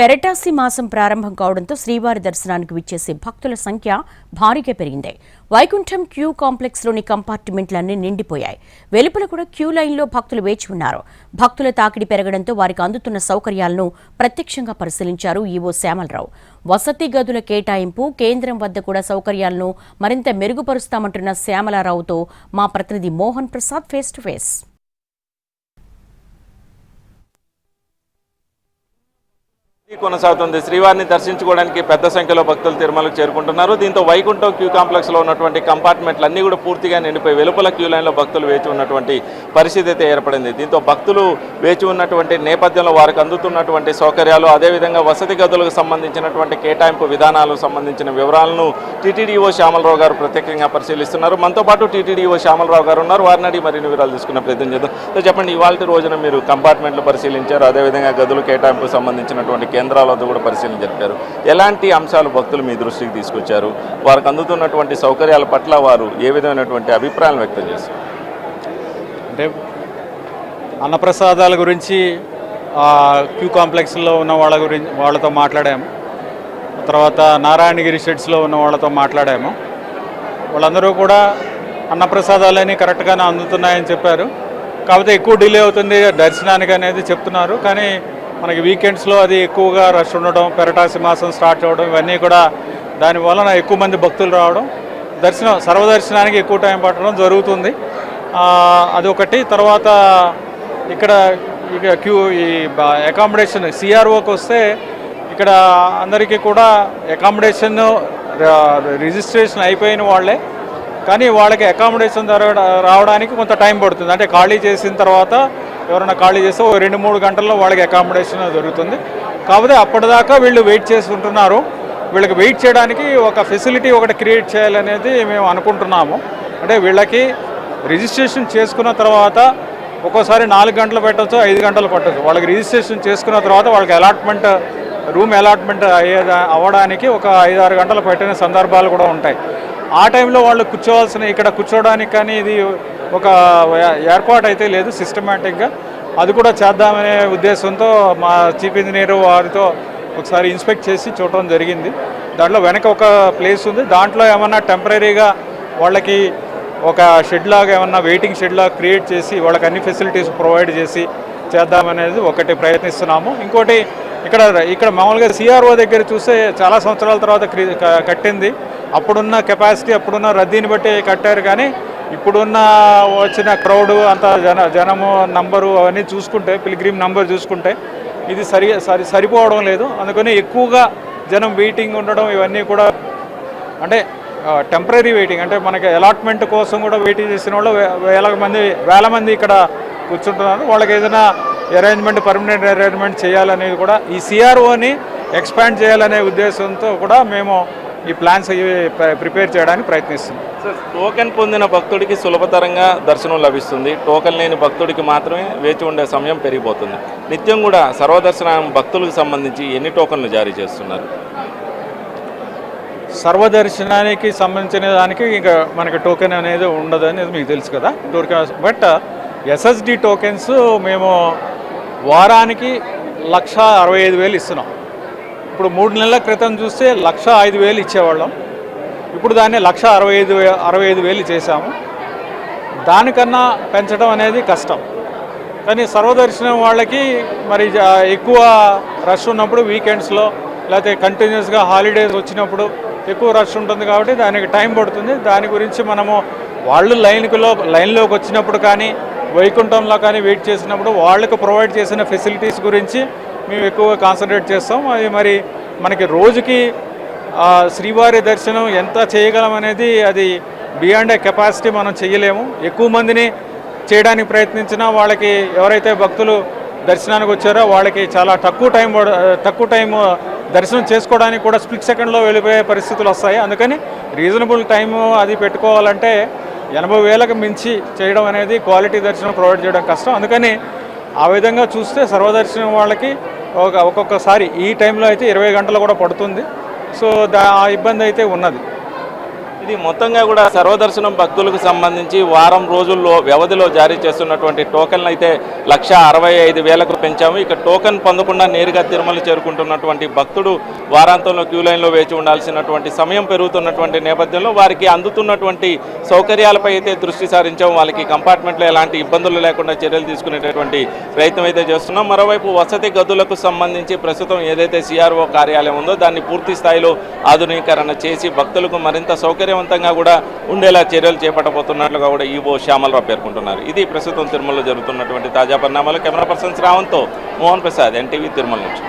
పెరటాసి మాసం ప్రారంభం కావడంతో శ్రీవారి దర్శనానికి విచ్చేసే భక్తుల సంఖ్య భారీగా పెరిగింది. వైకుంఠం క్యూ కాంప్లెక్స్లోని కంపార్ట్మెంట్లన్నీ నిండిపోయాయి. వెలుపల కూడా క్యూ లైన్లో భక్తులు వేచి ఉన్నారు. భక్తుల తాకిడి పెరగడంతో వారికి అందుతున్న సౌకర్యాలను ప్రత్యక్షంగా పరిశీలించారు ఈవో శ్యామలరావు. వసతి గదుల కేటాయింపు కేంద్రం వద్ద కూడా సౌకర్యాలను మరింత మెరుగుపరుస్తామంటున్న శ్యామలారావుతో మా ప్రతినిధి Mohan Prasad face to face. కొనసాగుతుంది. శ్రీవారిని దర్శించుకోవడానికి పెద్ద సంఖ్యలో భక్తులు తిరుమలకు చేరుకుంటున్నారు. దీంతో వైకుంఠం క్యూ కాంప్లెక్స్లో ఉన్నటువంటి కంపార్ట్మెంట్లు అన్ని కూడా పూర్తిగా నిండిపోయి వెలుపల క్యూ లైన్లో భక్తులు వేచి ఉన్నటువంటి పరిస్థితి అయితే ఏర్పడింది. దీంతో భక్తులు వేచి ఉన్నటువంటి నేపథ్యంలో వారికి అందుతున్నటువంటి సౌకర్యాలు అదేవిధంగా వసతి గదులకు సంబంధించినటువంటి కేటాయింపు విధానాలకు సంబంధించిన వివరాలను టీటీడీఓ శ్యామలరావు గారు ప్రత్యేకంగా పరిశీలిస్తున్నారు. మనతో పాటు టీటీడీఓ శ్యామలరావు గారు ఉన్నారు. వారిని అడిగి మరిన్ని వివరాలు తీసుకునే ప్రయత్నం చేద్దాం. సో చెప్పండి ఇవాళ రోజున మీరు కంపార్ట్మెంట్లు పరిశీలించారు అదేవిధంగా గదులు కేటాయింపు సంబంధించినటువంటి కేంద్రాల వద్ద కూడా పరిశీలన జరిపారు. ఎలాంటి అంశాలు భక్తులు మీ దృష్టికి తీసుకొచ్చారు? వారికి అందుతున్నటువంటి సౌకర్యాల పట్ల వారు ఏ విధమైనటువంటి అభిప్రాయాలు వ్యక్తం చేశారు? అంటే అన్నప్రసాదాల గురించి క్యూ కాంప్లెక్స్లో ఉన్న వాళ్ళ గురించి వాళ్ళతో మాట్లాడాము. తర్వాత నారాయణగిరి షెడ్స్లో ఉన్న వాళ్ళతో మాట్లాడాము. వాళ్ళందరూ కూడా అన్నప్రసాదాలని కరెక్ట్గానే అందుతున్నాయని చెప్పారు. కాకపోతే ఎక్కువ డిలే అవుతుంది దర్శనానికి అనేది చెప్తున్నారు. కానీ మనకి వీకెండ్స్లో అది ఎక్కువగా రష్ ఉండడం పెరటాసి మాసం స్టార్ట్ అవ్వడం ఇవన్నీ కూడా దాని వలన ఎక్కువ మంది భక్తులు రావడం దర్శనం సర్వదర్శనానికి ఎక్కువ టైం పట్టడం జరుగుతుంది. అదొకటి. తర్వాత ఇక్కడ ఇక క్యూ ఈ అకామిడేషన్ సిఆర్ఓకి వస్తే ఇక్కడ అందరికీ కూడా అకామిడేషన్ రిజిస్ట్రేషన్ అయిపోయిన వాళ్ళే. కానీ వాళ్ళకి అకామిడేషన్ జరగ రావడానికి కొంత టైం పడుతుంది. అంటే ఖాళీ చేసిన తర్వాత ఎవరైనా ఖాళీ చేస్తే ఓ రెండు మూడు గంటల్లో వాళ్ళకి అకామిడేషన్ దొరుకుతుంది. కాకపోతే అప్పటిదాకా వీళ్ళు వెయిట్ చేసుకుంటున్నారు వీళ్ళకి వెయిట్ చేయడానికి ఒక ఫెసిలిటీ ఒకటి క్రియేట్ చేయాలనేది మేము అనుకుంటున్నాము. అంటే వీళ్ళకి రిజిస్ట్రేషన్ చేసుకున్న తర్వాత ఒక్కోసారి నాలుగు గంటలు పెట్టచ్చు ఐదు గంటలు పట్టచ్చు. వాళ్ళకి రిజిస్ట్రేషన్ చేసుకున్న తర్వాత వాళ్ళకి అలాట్మెంట్ రూమ్ అలాట్మెంట్ అయ్యే అవ్వడానికి ఒక ఐదు ఆరు గంటలు పెట్టిన సందర్భాలు కూడా ఉంటాయి. ఆ టైంలో వాళ్ళు కూర్చోవాల్సిన ఇక్కడ కూర్చోవడానికి కానీ ఇది ఒక ఏర్పాటు అయితే లేదు సిస్టమేటిక్గా అది కూడా చేద్దామనే ఉద్దేశంతో మా చీఫ్ ఇంజనీర్ వారితో ఒకసారి ఇన్స్పెక్ట్ చేసి చూడటం జరిగింది. దాంట్లో వెనక ఒక ప్లేస్ ఉంది. దాంట్లో ఏమన్నా టెంపరీగా వాళ్ళకి ఒక షెడ్ లాగా ఏమన్నా వెయిటింగ్ షెడ్ లాగా క్రియేట్ చేసి వాళ్ళకి అన్ని ఫెసిలిటీస్ ప్రొవైడ్ చేసి చేద్దామనేది ఒకటి ప్రయత్నిస్తున్నాము. ఇంకోటి ఇక్కడ ఇక్కడ మామూలుగా సిఆర్ఓ దగ్గర చూస్తే చాలా సంవత్సరాల తర్వాత క్రి- కట్టింది. అప్పుడున్న కెపాసిటీ అప్పుడున్న రద్దీని బట్టి కట్టారు కానీ ఇప్పుడున్న వచ్చిన క్రౌడ్ అంత జన జనము నంబరు అవన్నీ చూసుకుంటే పిలిగ్రీమ్ నంబర్ చూసుకుంటే ఇది సరి సరి సరిపోవడం లేదు. అందుకని ఎక్కువగా జనం వెయిటింగ్ ఉండడం ఇవన్నీ కూడా అంటే టెంపరీ వెయిటింగ్ అంటే మనకి అలాట్మెంట్ కోసం కూడా వెయిటింగ్ చేసిన వాళ్ళు వేల మంది వేల మంది ఇక్కడ కూర్చుంటున్నారు. వాళ్ళకి ఏదైనా అరేంజ్మెంట్ పర్మనెంట్ అరేంజ్మెంట్ చేయాలనేది కూడా ఈ సిఆర్ఓని ఎక్స్పాండ్ చేయాలనే ఉద్దేశంతో కూడా మేము ఈ ప్లాన్స్ అవి ప్ర- ప్రిపేర్ చేయడానికి ప్రయత్నిస్తున్నాం. సార్ టోకెన్ పొందిన భక్తుడికి సులభతరంగా దర్శనం లభిస్తుంది. టోకెన్ లేని భక్తుడికి మాత్రమే వేచి ఉండే సమయం పెరిగిపోతుంది. నిత్యం కూడా సర్వదర్శనం భక్తులకు సంబంధించి ఎన్ని టోకన్లు జారీ చేస్తున్నారు? సర్వదర్శనానికి సంబంధించిన దానికి ఇంకా మనకి టోకెన్ అనేది ఉండదు అనేది మీకు తెలుసు కదా టోకెన్ బట్ ఎస్ఎస్డి టోకెన్స్ మేము వారానికి లక్ష అరవై ఐదు వేలు ఇస్తున్నాం. ఇప్పుడు మూడు నెలల క్రితం చూస్తే లక్ష ఐదు వేలు ఇచ్చేవాళ్ళం. ఇప్పుడు దాన్ని లక్ష అరవై ఐదు అరవై ఐదు వేలు చేశాము. దానికన్నా పెంచడం అనేది కష్టం. కానీ సర్వదర్శనం వాళ్ళకి మరి జా- ఎక్కువ రష్ ఉన్నప్పుడు వీకెండ్స్లో లేకపోతే కంటిన్యూస్గా హాలిడేస్ వచ్చినప్పుడు ఎక్కువ రష్ ఉంటుంది కాబట్టి దానికి టైం పడుతుంది. దాని గురించి మనము వాళ్ళు లైన్లో లైన్లోకి వచ్చినప్పుడు కానీ వైకుంఠంలో కానీ వెయిట్ చేసినప్పుడు వాళ్ళకు ప్రొవైడ్ చేసిన ఫెసిలిటీస్ గురించి మేము ఎక్కువగా కాన్సన్ట్రేట్ చేస్తాం. అది మరి మనకి రోజుకి శ్రీవారి దర్శనం ఎంత చేయగలం అనేది అది బియాండ్ ఏ కెపాసిటీ మనం చేయలేము. ఎక్కువ మందిని చేయడానికి ప్రయత్నించినా వాళ్ళకి ఎవరైతే భక్తులు దర్శనానికి వచ్చారో వాళ్ళకి చాలా తక్కువ టైం తక్కువ టైం దర్శనం చేసుకోవడానికి కూడా స్ప్లిట్ సెకండ్లో వెళ్ళిపోయే పరిస్థితులు వస్తాయి. అందుకని రీజనబుల్ టైం అది పెట్టుకోవాలంటే ఎనభై వేలకు మించి చేయడం అనేది క్వాలిటీ దర్శనం ప్రొవైడ్ చేయడం కష్టం. అందుకని ఆ విధంగా చూస్తే సర్వదర్శనం వాళ్ళకి ఒక ఒక్కొక్కసారి ఈ టైంలో అయితే ఇరవై గంటలు కూడా పడుతుంది. సో దా ఆ ఇబ్బంది అయితే ఉన్నది. ఇది మొత్తంగా కూడా సర్వదర్శనం భక్తులకు సంబంధించి వారం రోజుల్లో వ్యవధిలో జారీ చేస్తున్నటువంటి టోకన్లు అయితే లక్ష అరవై ఐదు వేలకు పెంచాము. ఇక టోకెన్ పొందకుండా నేరుగా తిరుమల చేరుకుంటున్నటువంటి భక్తుడు వారాంతంలో క్యూ లైన్లో వేచి ఉండాల్సినటువంటి సమయం పెరుగుతున్నటువంటి నేపథ్యంలో వారికి అందుతున్నటువంటి సౌకర్యాలపై అయితే దృష్టి సారించాము. వాళ్ళకి కంపార్ట్మెంట్లో ఎలాంటి ఇబ్బందులు లేకుండా చర్యలు తీసుకునేటటువంటి ప్రయత్నం అయితే చేస్తున్నాం. మరోవైపు వసతి గదులకు సంబంధించి ప్రస్తుతం ఏదైతే సిఆర్ఓ కార్యాలయం ఉందో దాన్ని పూర్తి స్థాయిలో ఆధునీకరణ చేసి భక్తులకు మరింత సౌకర్యం సౌకర్యవంతంగా కూడా ఉండేలా చర్యలు చేపట్టబోతున్నట్లుగా కూడా ఈవో శ్యామలరావు పేర్కొంటున్నారు. ఇది ప్రస్తుతం తిరుమలలో జరుగుతున్నటువంటి తాజా పరిణామాలు. కెమెరా పర్సన్స్ రావంతో మోహన్ ప్రసాద్ ఎన్టీవీ తిరుమల నుంచి.